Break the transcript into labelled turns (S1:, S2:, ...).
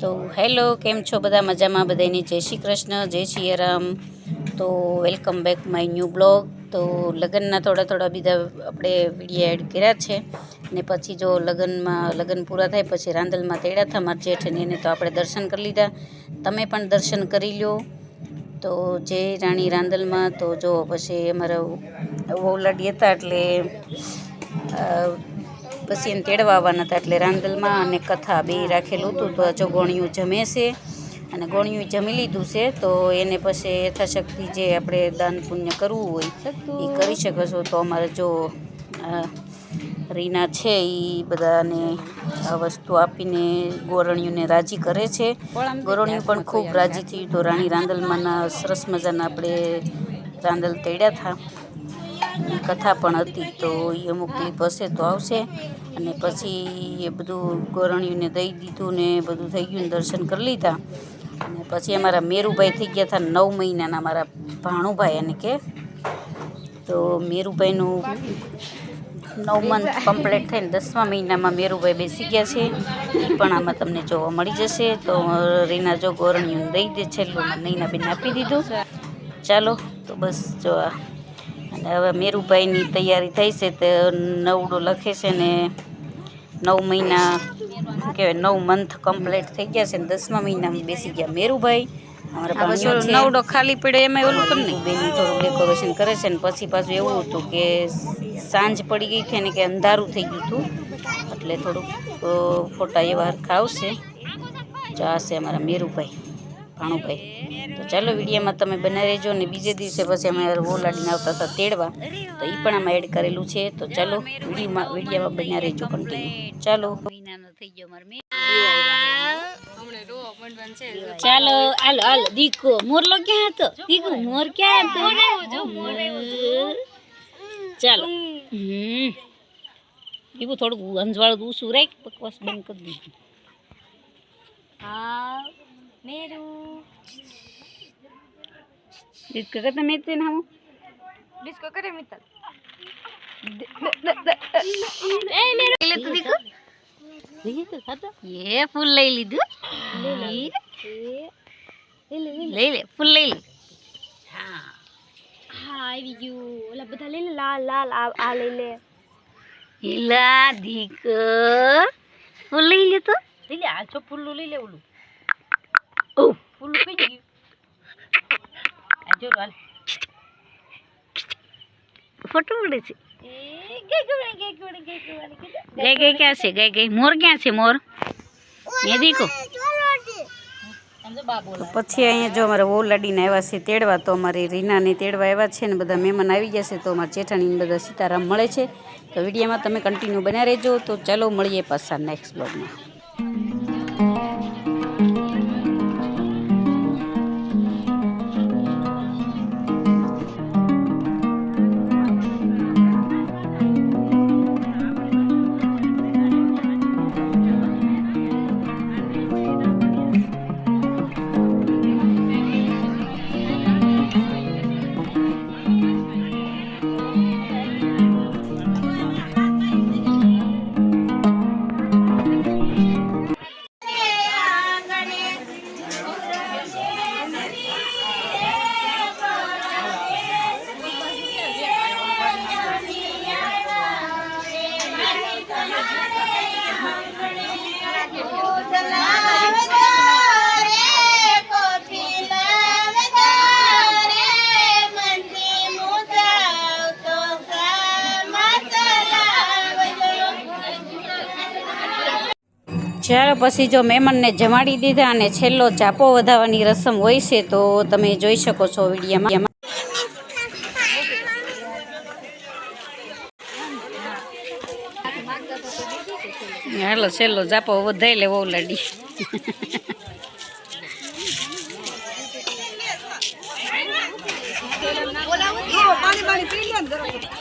S1: તો હેલો, કેમ છો બધા? મજામાં બધાની જય શ્રી કૃષ્ણ, જય શ્રી રામ તો welcome back my new blog. તો લગ્નના થોડા થોડા બીજા આપણે વીડિયો એડ કર્યા છે. ને પછી જો લગ્નમાં, લગ્ન પૂરા થાય પછી રાંદલમાં તેડ્યા હતા મારા જેઠને, એને તો આપણે દર્શન કરી લીધા. તમે પણ દર્શન કરી લો તો જય રાણી રાંદલમાં તો જો પછી અમારા વહુલાડી હતા એટલે પછી એને તેડવા આવવાના હતા એટલે રાંદલમાં અને કથા બે રાખેલું હતું. તો જો ગોણિયું જમે છે અને ગોણિયું જમી લીધું છે, તો એને પછી યથાશક્તિ જે આપણે દાન પુણ્ય કરવું હોય એ કરી શકશો તો અમારે જો રીના છે એ બધાને આ વસ્તુ આપીને ગોરણીઓને રાજી કરે છે. ગોરણીઓ પણ ખૂબ રાજી થયું. તો રાણી રાંદલમાંના સરસ મજાના આપણે રાંદલ તેડ્યા હતા. ઈ કથા પણ હતી. તો એ અમુક ક્લિપ હશે તો આવશે. અને પછી એ બધું ગોરણીને દઈ દીધું ને બધું થઈ ગયું દર્શન કરી લીધા. અને પછી અમારા મેરુભાઈ થઈ ગયા હતા નવ મહિનાના મારા ભાણુભાઈ એને કે. તો મેરુભાઈનું નવ મંથ કમ્પ્લીટ થઈને દસમા મહિનામાં મેરુભાઈ બેસી ગયા છે. એ પણ આમાં તમને જોવા મળી જશે. તો રીના જો ગોરણીઓને દઈ દે, છેલ્લું નૈના બેન આપી દીધું. ચાલો, તો બસ જો આ અને હવે મેરુભાઈની તૈયારી થઈ છે તે નવડો લખે છે ને નવ મહિના કહેવાય નવ મંથ કમ્પ્લીટ થઈ ગયા છે ને દસમા મહિનામાં બેસી ગયા મેરુભાઈ. અમારા
S2: નવડો ખાલી પડે એમાં ઓલું કરી નહીં
S1: બેન થોડું ડેકોરેશન કરે છે ને પછી પાછું એવું હતું કે સાંજ પડી ગઈ છે ને કે અંધારું થઈ ગયું હતું એટલે થોડુંક ફોટા એવા હરખા આવશે. જો આ છે અમારા મેરુભાઈ. ભાણુભાઈ તો ચાલો વિડીયોમાં તમે બનાવી રહેજો ને બીજે દિવસે પછી અમે ઓલાડીને આવતા હતા તેડવા. તો એ પણ આમાં એડ કરેલું છે. તો ચાલો વિડીયોમાં વિડીયોમાં બન્યા રહેજો કન્ટિન્યુ ચાલો. મહિનાનો થઈ ગયો મારો ચાલો, હાલો હાલો. દીકો મોરલો ક્યાં હતો? દીકો મોર ક્યાં હતો? મોર. ચાલો. હમ. એવું થોડુંક અંજવાળું ઊંચું રાખ, બકવાસ બંધ કરી દીધું.
S2: હા. મેરું
S1: દીકો કરતા મેં તેને હું
S2: ડિસ્કો કરે મિત્તલ
S1: લે તું દીકો લઈ તો ખાતો એ ફૂલ લઈ લીધું લઈ લે ફૂલ લઈ લે
S2: હા આવી ગયું ઓલા બધા લઈ લે લાલ લાલ આ આ લઈ લે
S1: હિલા દીક ફૂલ લઈ લે તો
S2: લઈ લે આ છો ફૂલ લઈ લે ઓલું
S1: ઓ
S2: ફૂલ્લું કઈ ગયું આ જો હાલ
S1: ફોટો પડે છે. ગઈ ગઈ ક્યાં છે? ગઈ ગઈ. મોર ક્યાં છે મોર? એ દીકો પછી અહીંયા જો અમારે વહુ લાડીને આવ્યા છે તેડવા તો અમારે રીનાને તેડવા આવ્યા છે ને બધા મહેમાન આવી જશે તો અમારા જેઠાણીને બધા સીતારામ મળે છે. તો વિડીયોમાં તમે કન્ટિન્યુ બન્યા રહેજો. તો ચાલો મળીએ પાછા નેક્સ્ટ બ્લોગમાં ચાલો પછી જો મહેમાનને જમાડી દીધા અને છેલ્લો ચાપો વધાવવાની રસમ હોય છે, તો તમે જોઈ શકો છો વિડીયામાં. હાલો, છેલ્લો ચાપો વધાઈ લેવો લાડી
S2: પાણી પાણી પી લે